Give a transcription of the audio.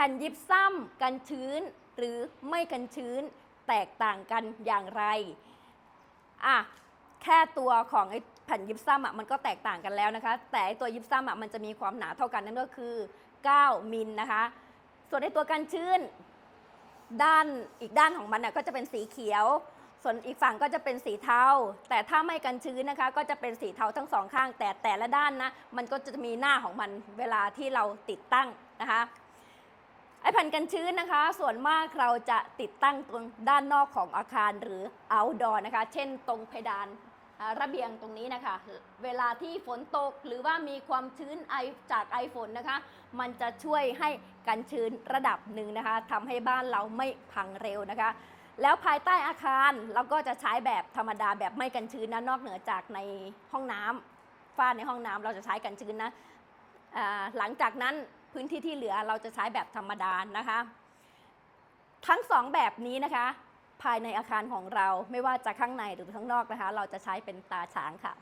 ผ่นยิบซ้ำกันชื้น หรือไม่กันชื้นแตกต่างกันอย่างไรอะแค่ตัวของไอ้แผ่นยิบซ้ำอะมันก็แตกต่างกันแล้วนะคะ แต่ไอ้ตัวยิบซ้ำอะมันจะมีความหนาเท่ากันนั่นก็คือ 9 มิลนะคะ ส่วนไอ้ตัวกันชื้น ด้านอีกด้านของมันน่ะก็จะเป็นสีเขียว ส่วนอีกฝั่งก็จะเป็นสีเทาแต่ถ้าไม่กันชื้นนะคะ ก็จะเป็นสีเทาทั้งสองข้าง แต่แต่ละด้านนะมันก็จะมีหน้าของมันเวลาที่เราติดตั้งนะคะ ไอ้แผ่นกันชื้นนะคะ ส่วนมากเราจะติดตั้งตรงด้านนอกของอาคารหรือ outdoor นะคะ เช่นตรงเพดานระเบียงตรงนี้นะคะ เวลาที่ฝนตกหรือว่ามีความชื้นไอจากไอฝนนะคะ มันจะช่วยให้กันชื้นระดับหนึ่งนะคะทำให้บ้านเราไม่พังเร็วนะคะ แล้วภายใต้อาคารเราก็จะใช้แบบธรรมดาแบบไม่กันชื้นนะนอกเหนือจากในห้องน้ำฝ้าในห้องน้ำเราจะใช้กันชื้นนะ หลังจากนั้นพื้นที่ที่เหลือเราจะใช้แบบธรรมดานะคะ ทั้งสองแบบนี้นะคะ ภายในอาคารของเราไม่ว่าจะข้างในหรือข้างนอกนะคะ เราจะใช้เป็นตาช้างค่ะ